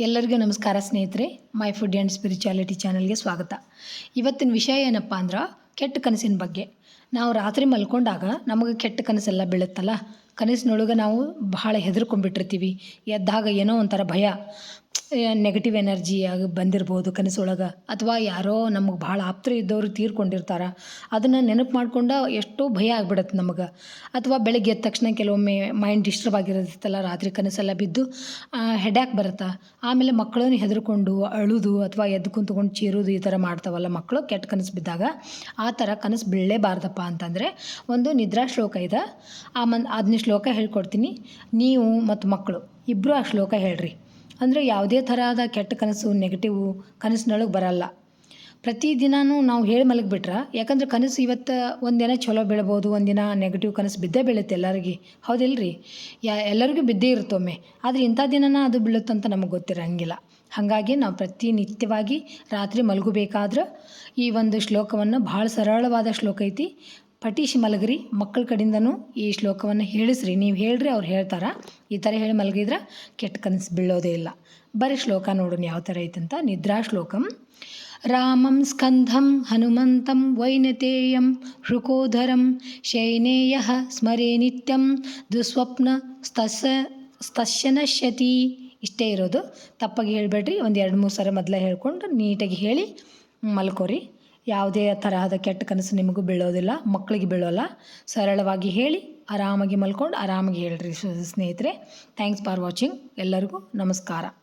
ಎಲ್ಲರಿಗೂ ನಮಸ್ಕಾರ ಸ್ನೇಹಿತರೆ, ಮೈ ಫುಡ್ ಆ್ಯಂಡ್ ಸ್ಪಿರಿಚುಯಾಲಿಟಿ ಚಾನಲ್ಗೆ ಸ್ವಾಗತ. ಇವತ್ತಿನ ವಿಷಯ ಏನಪ್ಪ ಅಂದ್ರೆ ಕೆಟ್ಟ ಕನಸಿನ ಬಗ್ಗೆ. ನಾವು ರಾತ್ರಿ ಮಲ್ಕೊಂಡಾಗ ನಮಗೆ ಕೆಟ್ಟ ಕನಸೆಲ್ಲ ಬೀಳುತ್ತಲ್ಲ? ಕನಸಿನೊಳಗೆ ನಾವು ಬಹಳ ಹೆದರ್ಕೊಂಡ್ಬಿಟ್ಟಿರ್ತೀವಿ. ಎದ್ದಾಗ ಏನೋ ಒಂಥರ ಭಯ. ನೆಗೆಟಿವ್ ಎನರ್ಜಿ ಆಗಿ ಬಂದಿರ್ಬೋದು ಕನಸೊಳಗೆ. ಅಥವಾ ಯಾರೋ ನಮಗೆ ಭಾಳ ಆಪ್ತರು ಇದ್ದವರು ತೀರ್ಕೊಂಡಿರ್ತಾರೆ. ಅದನ್ನು ನೆನಪು ಮಾಡ್ಕೊಂಡು ಎಷ್ಟೋ ಭಯ ಆಗ್ಬಿಡತ್ತೆ ನಮಗೆ. ಅಥವಾ ಬೆಳಗ್ಗೆ ಎದ್ದ ತಕ್ಷಣ ಕೆಲವೊಮ್ಮೆ ಮೈಂಡ್ ಡಿಸ್ಟರ್ಬ್ ಆಗಿರುತ್ತಲ್ಲ, ರಾತ್ರಿ ಕನಸೆಲ್ಲ ಬಿದ್ದು ಹೆಡ್ಯಾಕ್ ಬರುತ್ತೆ? ಆಮೇಲೆ ಮಕ್ಕಳನ್ನು ಹೆದರ್ಕೊಂಡು ಅಳುದು ಅಥವಾ ಎದ್ದು ಕುಂತ್ಕೊಂಡು ಚೀರೋದು ಈ ಥರ ಮಾಡ್ತಾವಲ್ಲ ಮಕ್ಕಳು ಕೆಟ್ಟ ಕನಸು ಬಿದ್ದಾಗ. ಆ ಥರ ಕನಸು ಬೀಳಲೇಬಾರ್ದಪ್ಪ ಅಂತಂದರೆ ಒಂದು ನಿದ್ರಾ ಶ್ಲೋಕ ಇದೆ. ಆ ಮನ್ ಅದನ್ನ ಶ್ಲೋಕ ಹೇಳ್ಕೊಡ್ತೀನಿ. ನೀವು ಮತ್ತು ಮಕ್ಕಳು ಇಬ್ಬರು ಆ ಶ್ಲೋಕ ಹೇಳ್ರಿ. ಅಂದರೆ ಯಾವುದೇ ಥರದ ಕೆಟ್ಟ ಕನಸು ನೆಗೆಟಿವು ಕನಸಿನೊಳಗೆ ಬರಲ್ಲ. ಪ್ರತಿದಿನವೂ ನಾವು ಹೇಳಿ ಮಲಗಿಬಿಟ್ರೆ, ಯಾಕಂದ್ರೆ ಕನಸು ಇವತ್ತು ಒಂದಿನ ಚಲೋ ಬೀಳ್ಬೋದು, ಒಂದಿನ ನೆಗೆಟಿವ್ ಕನಸು ಬಿದ್ದೇ ಬೀಳುತ್ತೆ ಎಲ್ಲರಿಗೆ. ಹೌದಿಲ್ರಿ? ಯಾ, ಎಲ್ಲರಿಗೂ ಬಿದ್ದೇ ಇರುತ್ತೊಮ್ಮೆ. ಆದರೆ ಇಂಥ ದಿನನ ಅದು ಬೀಳುತ್ತಂತ ನಮಗೆ ಗೊತ್ತಿರಂಗಿಲ್ಲ. ಹಾಗಾಗಿ ನಾವು ಪ್ರತಿನಿತ್ಯವಾಗಿ ರಾತ್ರಿ ಮಲಗಬೇಕಾದ್ರೆ ಈ ಒಂದು ಶ್ಲೋಕವನ್ನು ಭಾಳ ಸರಳವಾದ ಶ್ಲೋಕ ಐತಿ. ಪಠಿಸಿ ಮಲಗ್ರಿ, ಮಕ್ಕಳ ಕಡೆಯಿಂದನೂ ಈ ಶ್ಲೋಕವನ್ನು ಹೇಳಿಸ್ರಿ. ನೀವು ಹೇಳ್ರಿ, ಅವ್ರು ಹೇಳ್ತಾರೆ. ಈ ಥರ ಹೇಳಿ ಮಲಗಿದ್ರೆ ಕೆಟ್ಟ ಕನಸು ಬೀಳೋದೇ ಇಲ್ಲ. ಬರೀ ಶ್ಲೋಕ ನೋಡೋಣ ಯಾವ ಥರ ಐತಂತ? ನಿದ್ರಾ ಶ್ಲೋಕಂ ರಾಮಂ ಸ್ಕಂಧಂ ಹನುಮಂತಂ ವೈನತೇಯಂ ಹೃಕೋಧರಂ ಶೈನೇಯ ಸ್ಮರೇ ನಿತ್ಯಂ ದುಸ್ವಪ್ನ ಸ್ತಸ ಸ್ತಶ್ಯನಶ್ಯತಿ ಇಷ್ಟೇ ಇರೋದು. ತಪ್ಪಾಗಿ ಹೇಳಬೇಡ್ರಿ. ಒಂದು ಎರಡು ಮೂರು ಸಲ ಮೊದಲೇ ಹೇಳ್ಕೊಂಡು ನೀಟಾಗಿ ಹೇಳಿ ಮಲ್ಕೋರಿ. ಯಾವುದೇ ತರಹದ ಕೆಟ್ಟ ಕನಸು ನಿಮಗೂ ಬೀಳೋದಿಲ್ಲ, ಮಕ್ಕಳಿಗೆ ಬೀಳೋಲ್ಲ. ಸರಳವಾಗಿ ಹೇಳಿ, ಆರಾಮಾಗಿ ಮಲ್ಕೊಂಡು ಆರಾಮಾಗಿ ಹೇಳ್ರಿ ಸ್ನೇಹಿತರೆ. ಥ್ಯಾಂಕ್ಸ್ ಫಾರ್ ವಾಚಿಂಗ್ ಎಲ್ಲರಿಗೂ ನಮಸ್ಕಾರ.